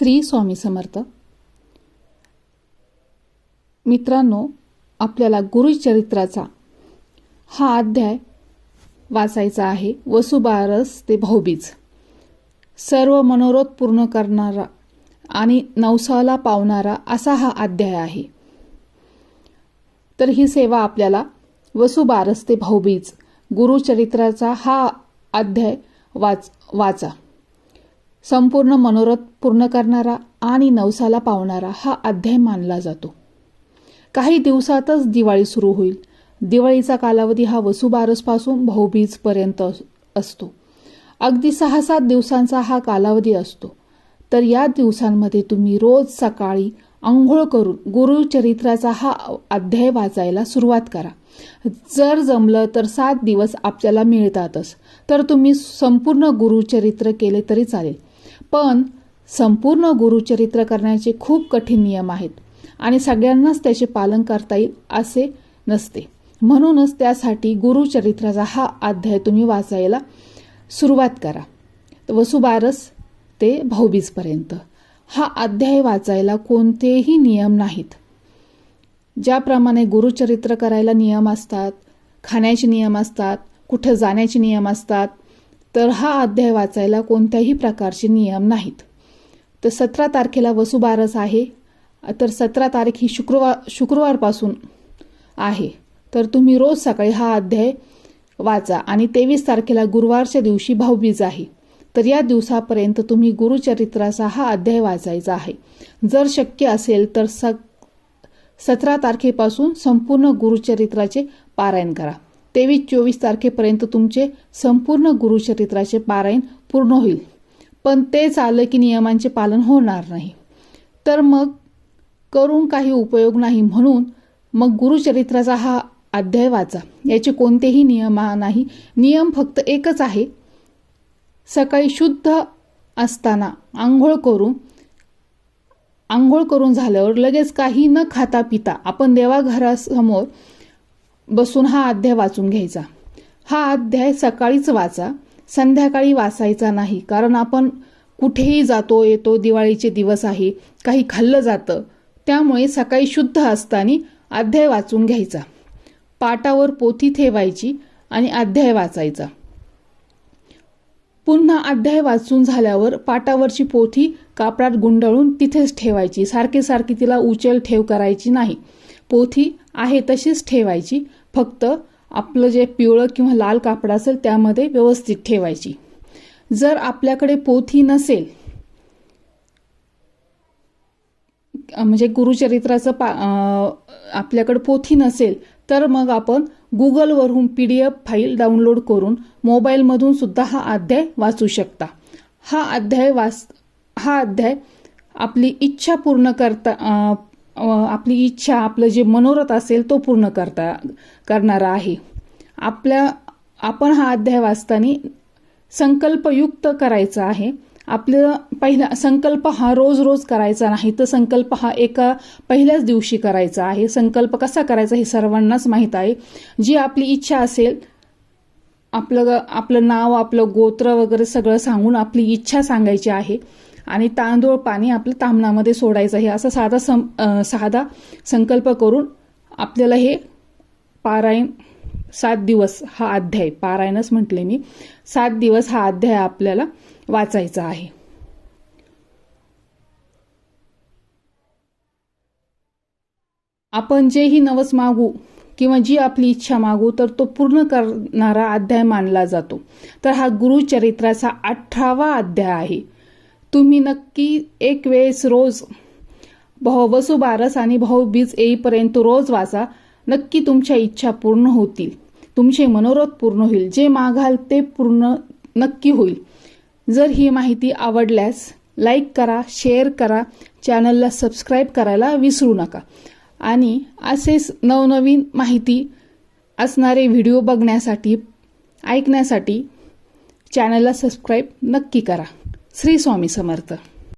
श्री स्वामी समर्थ. मित्रांनो आपल्याला गुरुचरित्राचा हा अध्याय वाचायचा आहे. वसुबारस ते भाऊबीज. सर्व मनोरथ पूर्ण करणारा आणि नवसाला पावणारा असा हा अध्याय आहे. तर ही सेवा आपल्याला वसुबारस ते भाऊबीज गुरुचरित्राचा हा अध्याय वाच वाचा. संपूर्ण मनोरथ पूर्ण करणारा आणि नवसाला पावणारा हा अध्याय मानला जातो. काही दिवसातच दिवाळी सुरू होईल. दिवाळीचा कालावधी हा वसुबारसपासून भाऊबीजपर्यंत अस- असतो. अगदी सहा सात दिवसांचा हा कालावधी असतो. तर या दिवसांमध्ये तुम्ही रोज सकाळी आंघोळ करून गुरुचरित्राचा हा अध्याय वाचायला सुरुवात करा. जर जमलं तर सात दिवस आपल्याला मिळतातच. तर तुम्ही संपूर्ण गुरुचरित्र केले तरी चालेल. पण संपूर्ण गुरुचरित्र करण्याचे खूप कठीण नियम आहेत आणि सगळ्यांनाच त्याचे पालन करता येईल असे नसते. म्हणूनच त्यासाठी गुरुचरित्राचा हा अध्याय तुम्ही वाचायला सुरुवात करा. वसुबारस ते भाऊबीजपर्यंत. हा अध्याय वाचायला कोणतेही नियम नाहीत. ज्याप्रमाणे गुरुचरित्र करायला नियम असतात खाण्याचे नियम असतात कुठं जाण्याचे नियम असतात तर हा अध्याय वाचायला कोणत्याही प्रकारचे नियम नाहीत. तर सतरा तारखेला वसुबारस आहे. तर सतरा तारीख ही शुक्रवार शुक्रवारपासून आहे. तर तुम्ही रोज सकाळी हा अध्याय वाचा आणि तेवीस तारखेला गुरुवारच्या दिवशी भाऊबीज आहे. तर या दिवसापर्यंत तुम्ही गुरुचरित्राचा हा अध्याय वाचायचा आहे. जर शक्य असेल तर स सतरा तारखेपासून संपूर्ण गुरुचरित्राचे पारायण करा. तेवीस चोवीस तारखेपर्यंत तुमचे संपूर्ण गुरुचरित्राचे पारायण पूर्ण होईल. पण ते आलं की नियमांचे पालन होणार नाही. तर मग करून काही उपयोग नाही म्हणून मग गुरुचरित्राचा हा अध्याय वाचा. याचे कोणतेही नियम नाही. नियम फक्त एकच आहे. सकाळी शुद्ध असताना आंघोळ करून आंघोळ करून झाल्यावर लगेच काही न खाता पिता आपण देवाघरासमोर बसून हा अध्याय वाचून घ्यायचा. हा अध्याय सकाळीच वाचा संध्याकाळी वाचायचा नाही कारण आपण कुठेही जातो येतो दिवाळीचे दिवस आहे काही खाल्लं जातं त्यामुळे सकाळी शुद्ध असताना अध्याय वाचून घ्यायचा. पाटावर पोथी ठेवायची आणि अध्याय वाचायचा. पुन्हा अध्याय वाचून झाल्यावर पाटावरची पोथी कापडात गुंडाळून तिथेच ठेवायची. सारखे सारखी तिला उचल ठेव करायची नाही. पोथी आहे तशीच ठेवायची. फक्त आपलं जे पिवळं किंवा लाल कापड असेल त्यामध्ये व्यवस्थित ठेवायची. जर आपल्याकडे पोथी नसेल म्हणजे गुरुचरित्राचं पा आपल्याकडे पोथी नसेल तर मग आपण गुगलवरून P D F file download करून मोबाईलमधून सुद्धा हा अध्याय वाचू शकता. हा अध्याय वाच हा अध्याय आपली इच्छा पूर्ण करता आपली इच्छा आपलं जे मनोरथ असेल तो पूर्ण करता करणारा आहे. आपल्या आपण हा अध्याय वाचताना संकल्पयुक्त करायचा आहे. आपलं पहिला संकल्प हा रोज रोज करायचा नाही तर संकल्प हा एका पहिल्याच दिवशी करायचा आहे. संकल्प कसा करायचा हे सर्वांनाच माहीत आहे. जी आपली इच्छा असेल आपलं आपलं नाव आपलं गोत्र वगैरे सगळं सांगून आपली इच्छा सांगायची आहे. आणि तांदूळ पाणी आपलं तामणामध्ये सोडायचं आहे. असा साधा सं साधा संकल्प करून आपल्याला हे पारायण सात दिवस हा अध्याय पारायणच म्हटले मी सात दिवस हा अध्याय आपल्याला वाचायचा आहे. आपण जेही नवस मागू किंवा जी आपली इच्छा मागू तर तो पूर्ण करणारा अध्याय मानला जातो. तर हा गुरुचरित्राचा अठरावा अध्याय आहे. तुम्ही नक्की एक वेळेस रोज भाऊ वसुबारस आणि भाऊबीज येईपर्यंत रोज वाचा. नक्की तुमच्या इच्छा पूर्ण होतील. तुमचे मनोरथ पूर्ण होईल. जे मागाल ते पूर्ण नक्की होईल. जर ही माहिती आवडल्यास लाईक करा शेअर करा चॅनलला सबस्क्राईब करायला विसरू नका. आणि असेच नवनवीन माहिती असणारे व्हिडिओ बघण्यासाठी ऐकण्यासाठी चॅनलला सबस्क्राईब नक्की करा. श्री स्वामी समर्थ.